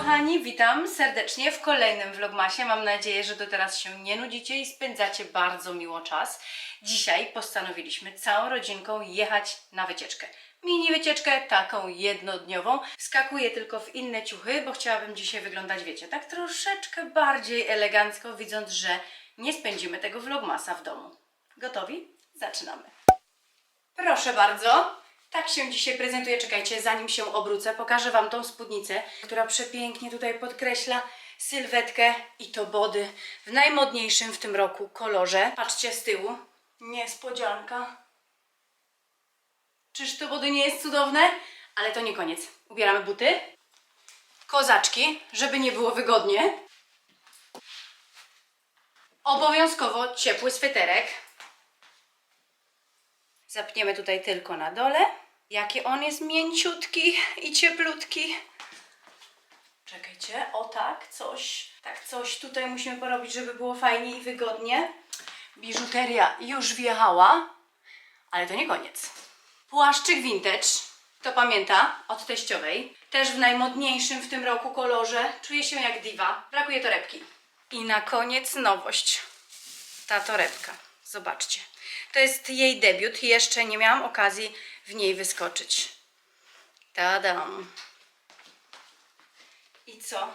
kochani, witam serdecznie w kolejnym vlogmasie. Mam nadzieję, że do teraz się nie nudzicie i spędzacie bardzo miło czas. Dzisiaj postanowiliśmy całą rodzinką jechać na wycieczkę. Mini wycieczkę, taką jednodniową. Wskakuję tylko w inne ciuchy, bo chciałabym dzisiaj wyglądać, wiecie, tak troszeczkę bardziej elegancko, widząc, że nie spędzimy tego vlogmasa w domu. Gotowi? Zaczynamy. Proszę bardzo. Tak się dzisiaj prezentuje. Czekajcie, zanim się obrócę, pokażę Wam tą spódnicę, która przepięknie tutaj podkreśla sylwetkę i to body w najmodniejszym w tym roku kolorze. Patrzcie z tyłu. Niespodzianka. Czyż to body nie jest cudowne? Ale to nie koniec. Ubieramy buty. Kozaczki, żeby nie było wygodnie. Obowiązkowo ciepły sweterek. Zapniemy tutaj tylko na dole. Jaki on jest mięciutki i cieplutki. Czekajcie, o tak, coś, tak coś tutaj musimy porobić, żeby było fajnie i wygodnie. Biżuteria już wjechała, ale to nie koniec. Płaszczyk vintage, to pamięta, od teściowej. Też w najmodniejszym w tym roku kolorze. Czuję się jak diwa. Brakuje torebki. I na koniec nowość. Ta torebka. Zobaczcie. To jest jej debiut. Jeszcze nie miałam okazji w niej wyskoczyć. Tadam. I co?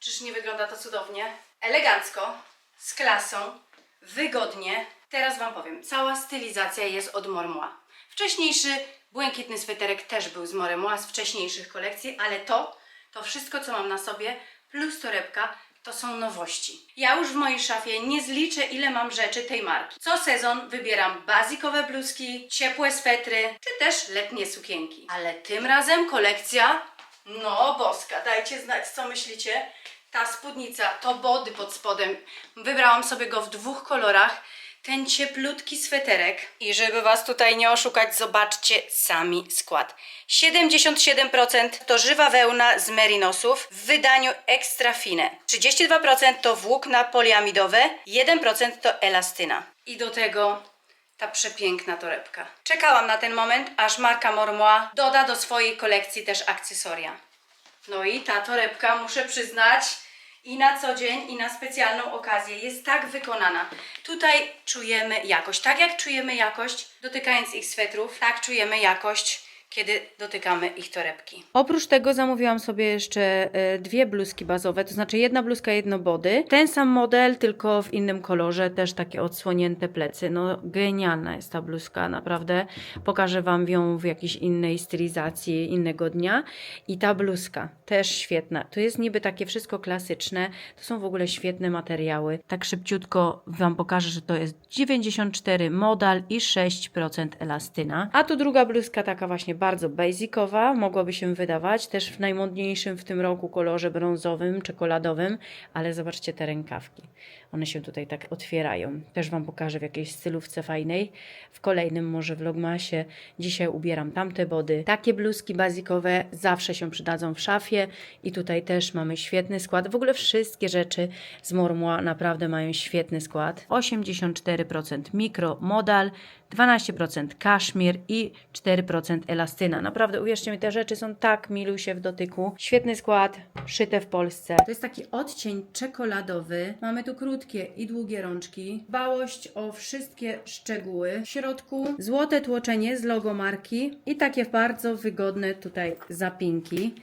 Czyż nie wygląda to cudownie? Elegancko, z klasą, wygodnie. Teraz Wam powiem, cała stylizacja jest od Mormois. Wcześniejszy błękitny sweterek też był z Mormois z wcześniejszych kolekcji, ale to, to wszystko co mam na sobie, plus torebka, to są nowości. Ja już w mojej szafie nie zliczę ile mam rzeczy tej marki. Co sezon wybieram bazikowe bluzki, ciepłe swetry, czy też letnie sukienki. Ale tym razem kolekcja, no boska, dajcie znać co myślicie. Ta spódnica, to body pod spodem. Wybrałam sobie go w dwóch kolorach. Ten cieplutki sweterek. I żeby Was tutaj nie oszukać, zobaczcie sami skład. 77% to żywa wełna z merinosów w wydaniu extra fine. 32% to włókna poliamidowe, 1% to elastyna. I do tego ta przepiękna torebka. Czekałam na ten moment, aż marka Mormois doda do swojej kolekcji też akcesoria. No i ta torebka, muszę przyznać, i na co dzień, i na specjalną okazję jest tak wykonana. Tutaj czujemy jakość. Tak jak czujemy jakość dotykając ich swetrów, tak czujemy jakość, kiedy dotykamy ich torebki. Oprócz tego zamówiłam sobie jeszcze e, dwie bluzki bazowe, to znaczy jedna bluzka, jedno body. Ten sam model, tylko w innym kolorze, też takie odsłonięte plecy. No genialna jest ta bluzka, naprawdę. Pokażę Wam ją w jakiejś innej stylizacji innego dnia. I ta bluzka też świetna. To jest niby takie wszystko klasyczne, to są w ogóle świetne materiały. Tak szybciutko Wam pokażę, że to jest 94 modal i 6% elastyna. A tu druga bluzka taka właśnie bardzo basicowa, mogłaby się wydawać, też w najmodniejszym w tym roku kolorze brązowym, czekoladowym, ale zobaczcie te rękawki. One się tutaj tak otwierają. Też Wam pokażę w jakiejś stylówce fajnej. W kolejnym może vlogmasie. Dzisiaj ubieram tamte body. Takie bluzki bazikowe zawsze się przydadzą w szafie i tutaj też mamy świetny skład. W ogóle wszystkie rzeczy z Mormois naprawdę mają świetny skład. 84% mikro modal, 12% kaszmir i 4% Naprawdę, uwierzcie mi, te rzeczy są tak milusie w dotyku. Świetny skład, szyte w Polsce. To jest taki odcień czekoladowy. Mamy tu krótkie i długie rączki. Dbałość o wszystkie szczegóły. W środku złote tłoczenie z logo marki i takie bardzo wygodne tutaj zapinki.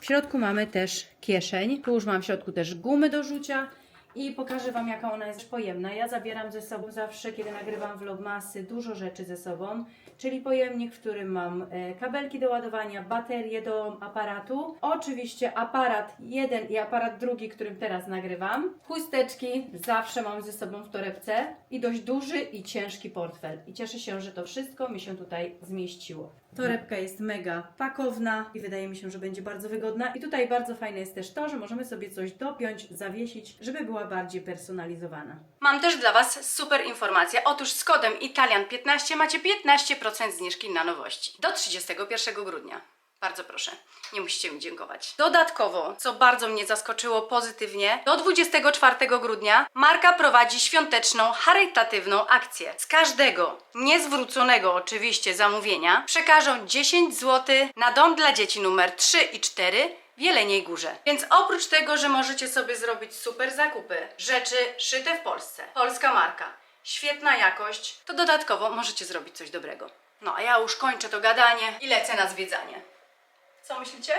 W środku mamy też kieszeń. Tu już mam w środku też gumy do rzucia i pokażę Wam, jaka ona jest pojemna. Ja zabieram ze sobą zawsze, kiedy nagrywam vlogmasy, dużo rzeczy ze sobą, czyli pojemnik, w którym mam e, kabelki do ładowania, baterie do aparatu, oczywiście aparat jeden i aparat drugi, którym teraz nagrywam, chusteczki zawsze mam ze sobą w torebce i dość duży i ciężki portfel. I cieszę się, że to wszystko mi się tutaj zmieściło. Torebka jest mega pakowna i wydaje mi się, że będzie bardzo wygodna. I tutaj bardzo fajne jest też to, że możemy sobie coś dopiąć, zawiesić, żeby była bardziej personalizowana. Mam też dla Was super informację. Otóż z kodem Italian15 macie 15% zniżki na nowości do 31 grudnia. Bardzo proszę, nie musicie mi dziękować. Dodatkowo, co bardzo mnie zaskoczyło pozytywnie, do 24 grudnia marka prowadzi świąteczną, charytatywną akcję. Z każdego niezwróconego oczywiście zamówienia przekażą 10 zł na dom dla dzieci numer 3 i 4 w Jeleniej Górze. Więc oprócz tego, że możecie sobie zrobić super zakupy, rzeczy szyte w Polsce, polska marka, świetna jakość, to dodatkowo możecie zrobić coś dobrego. No a ja już kończę to gadanie i lecę na zwiedzanie. Co myślicie?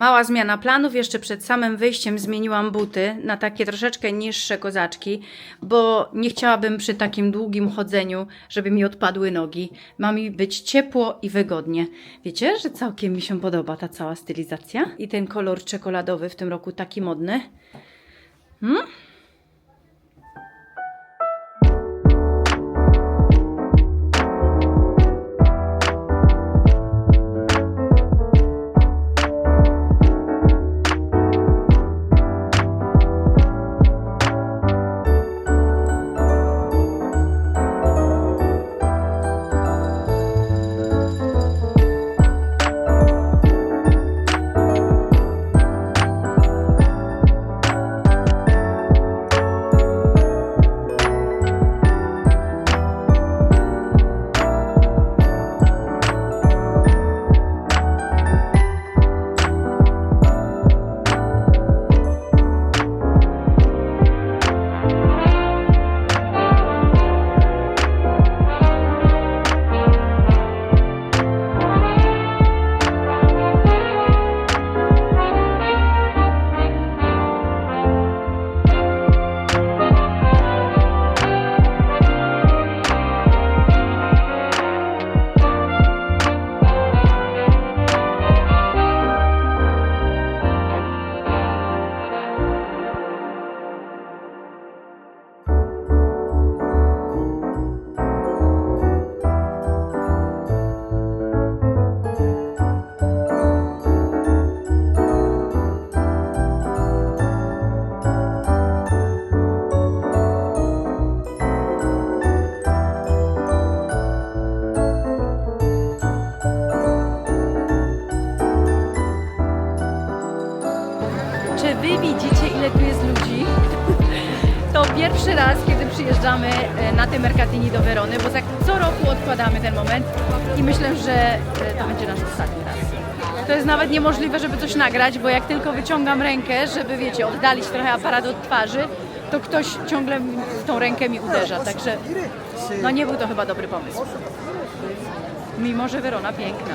Mała zmiana planów. Jeszcze przed samym wyjściem zmieniłam buty na takie troszeczkę niższe kozaczki, bo nie chciałabym przy takim długim chodzeniu, żeby mi odpadły nogi. Ma mi być ciepło i wygodnie. Wiecie, że całkiem mi się podoba ta cała stylizacja? I ten kolor czekoladowy w tym roku taki modny. Hmm? Pierwszy raz, kiedy przyjeżdżamy e, na te Mercatini do Werony, bo za co roku odkładamy ten moment i myślę, że e, to będzie nasz ostatni raz. To jest nawet niemożliwe, żeby coś nagrać, bo jak tylko wyciągam rękę, żeby wiecie, oddalić trochę aparat od twarzy, to ktoś ciągle tą rękę mi uderza, także no nie był to chyba dobry pomysł. Mimo, że Werona piękna.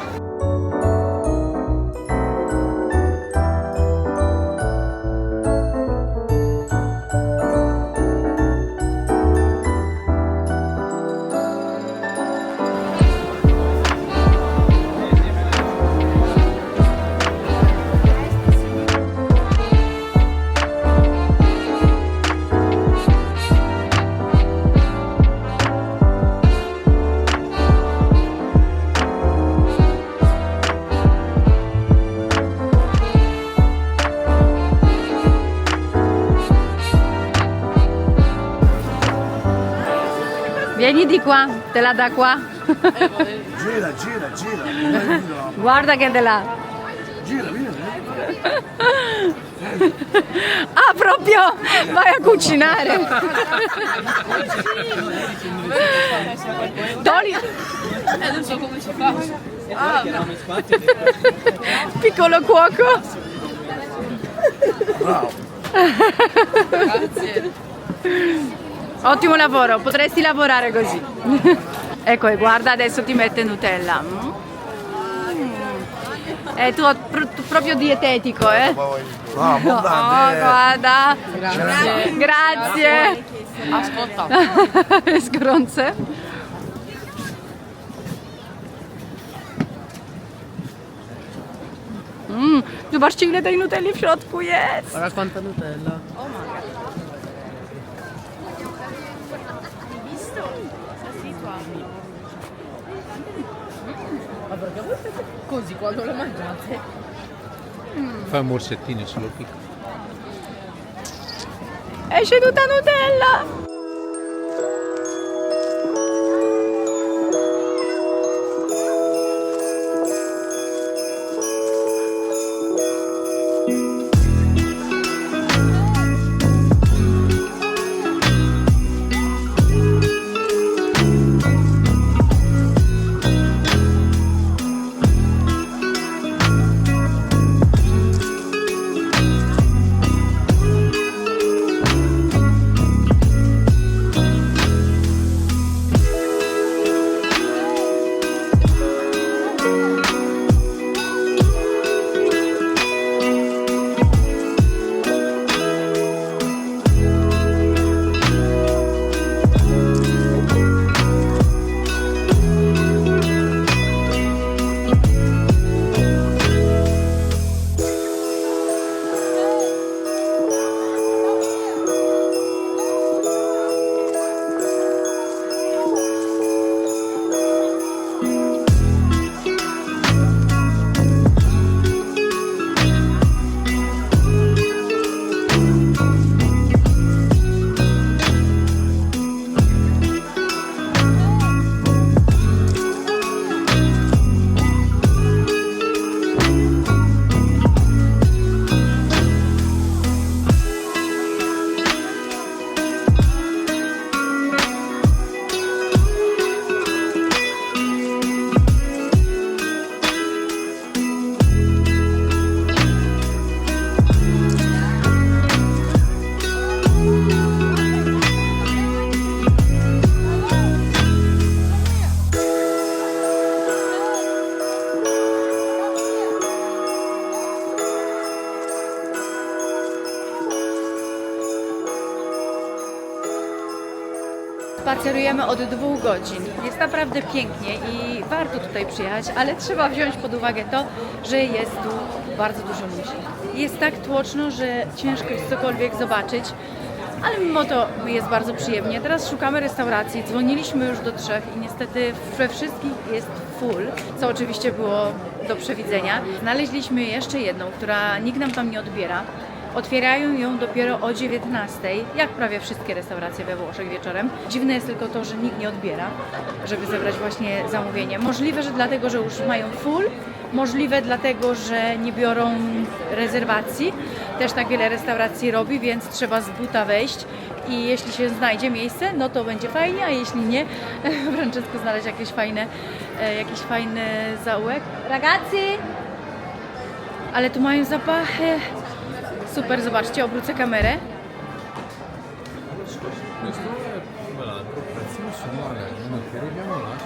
Di qua, te la da qua. Gira, gira, gira. Gira. Guarda che te la... Gira, vieni. Ah, proprio! Vai a cucinare! Togli... non so come si fa. Piccolo cuoco! Bravo. Grazie. Ottimo lavoro, potresti lavorare così. ecco, e guarda adesso ti mette Nutella. Mm. È tu, pro- tu- proprio dietetico, eh? Bravo, Oh, guarda. Grazie. Grazie. Ascolta, Skronce. Mm, zobaczcie ile tej nutelli w środku jest. guarda quanta Nutella. Ma perché voi fate così quando lo mangiate? Fai un morsettino solo piccolo. Esce tutta Nutella. Spacerujemy od dwóch godzin. Jest naprawdę pięknie i warto tutaj przyjechać, ale trzeba wziąć pod uwagę to, że jest tu bardzo dużo ludzi. Jest tak tłoczno, że ciężko jest cokolwiek zobaczyć, ale mimo to jest bardzo przyjemnie. Teraz szukamy restauracji, dzwoniliśmy już do trzech i niestety we wszystkich jest full, co oczywiście było do przewidzenia. Znaleźliśmy jeszcze jedną, która nikt nam tam nie odbiera. Otwierają ją dopiero o 19, jak prawie wszystkie restauracje we Włoszech wieczorem. Dziwne jest tylko to, że nikt nie odbiera, żeby zebrać właśnie zamówienie. Możliwe, że dlatego, że już mają full, możliwe dlatego, że nie biorą rezerwacji. Też tak wiele restauracji robi, więc trzeba z buta wejść i jeśli się znajdzie miejsce, no to będzie fajnie, a jeśli nie, Francesco znaleźć jakieś fajne, e, jakiś fajny zaułek. Ragazzi! Ale tu mają zapachy. Super, zobaczcie, obrócę kamerę.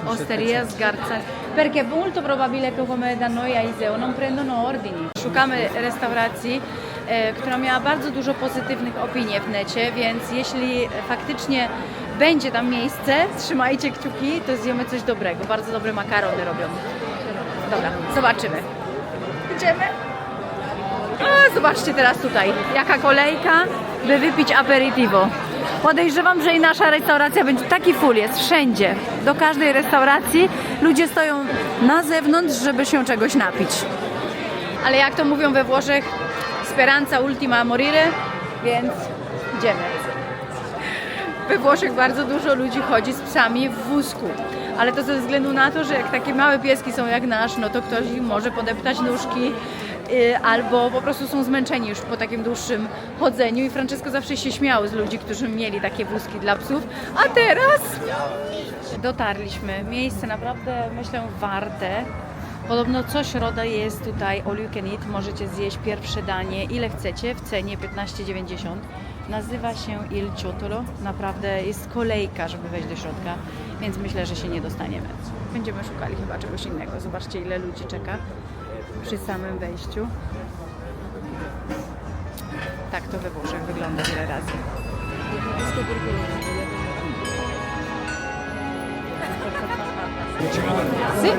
Osteria Sgarza, perché molto probabile che come da noi a Iseo non prendono ordini. Szukamy restauracji, e, która miała bardzo dużo pozytywnych opinii w necie, więc jeśli faktycznie będzie tam miejsce, trzymajcie kciuki, to zjemy coś dobrego. Bardzo dobre makarony robią. Dobra, zobaczymy. Idziemy. A, zobaczcie teraz tutaj, jaka kolejka, by wypić aperitivo. Podejrzewam, że i nasza restauracja będzie taki full jest wszędzie. Do każdej restauracji ludzie stoją na zewnątrz, żeby się czegoś napić. Ale jak to mówią we Włoszech, speranza ultima morire, więc idziemy. We Włoszech bardzo dużo ludzi chodzi z psami w wózku. Ale to ze względu na to, że jak takie małe pieski są jak nasz, no to ktoś im może podeptać nóżki albo po prostu są zmęczeni już po takim dłuższym chodzeniu i Francesco zawsze się śmiał z ludzi, którzy mieli takie wózki dla psów. A teraz dotarliśmy. Miejsce naprawdę myślę warte. Podobno co środa jest tutaj all you can eat. Możecie zjeść pierwsze danie ile chcecie w cenie 15,90. Nazywa się Il Ciotolo. Naprawdę jest kolejka, żeby wejść do środka, więc myślę, że się nie dostaniemy. Będziemy szukali chyba czegoś innego. Zobaczcie ile ludzi czeka przy samym wejściu. Tak to we Włoszech wygląda wiele razy. Sì.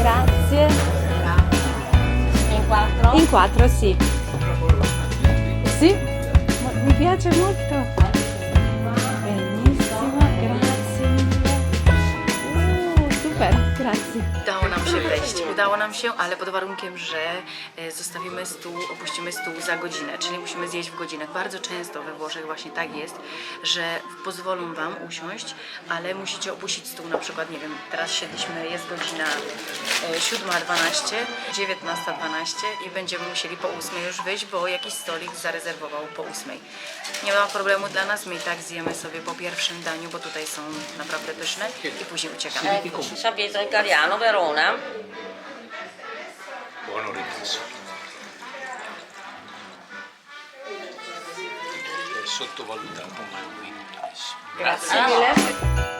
Grazie. In quattro? In quattro, sì. Sì, mi piace molto. Super, grazie. Udało nam się wejść, udało nam się, ale pod warunkiem, że e, zostawimy stół, opuścimy stół za godzinę, czyli musimy zjeść w godzinach. Bardzo często we Włoszech właśnie tak jest, że pozwolą Wam usiąść, ale musicie opuścić stół, na przykład, nie wiem, teraz siedliśmy, jest godzina e, 7.12, 19.12 i będziemy musieli po 8 już wyjść, bo jakiś stolik zarezerwował po 8. Nie ma problemu dla nas, my i tak zjemy sobie po pierwszym daniu, bo tutaj są naprawdę pyszne i później uciekamy. Ecco, Milano, Verona. Buono ripreso. È sottovalutato ma qui. Grazie mille.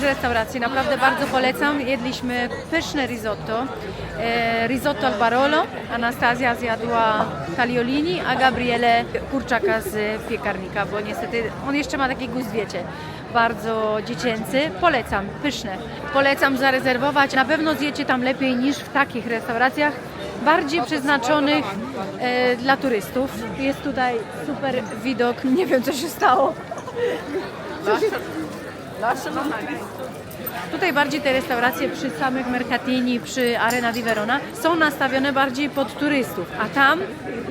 Z restauracji, naprawdę bardzo polecam. Jedliśmy pyszne risotto, e, risotto al barolo. Anastazja zjadła tagliolini, a Gabriele kurczaka z piekarnika, bo niestety on jeszcze ma taki gust, wiecie, bardzo dziecięcy. Polecam, pyszne. Polecam zarezerwować. Na pewno zjecie tam lepiej niż w takich restauracjach, bardziej przeznaczonych e, dla turystów. Jest tutaj super widok. Nie wiem, co się stało. Tutaj bardziej te restauracje przy samych Mercatini, przy Arena di Verona są nastawione bardziej pod turystów, a tam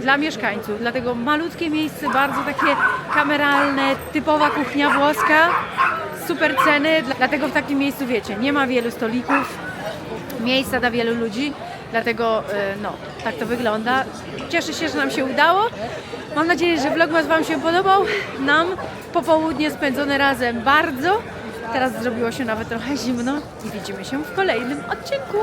dla mieszkańców. Dlatego malutkie miejsce, bardzo takie kameralne, typowa kuchnia włoska, super ceny, dla- dlatego w takim miejscu wiecie, nie ma wielu stolików, miejsca dla wielu ludzi, dlatego e, no, tak to wygląda. Cieszę się, że nam się udało. Mam nadzieję, że vlogmas Wam się podobał. Nam popołudnie spędzone razem bardzo. Teraz zrobiło się nawet trochę zimno i widzimy się w kolejnym odcinku.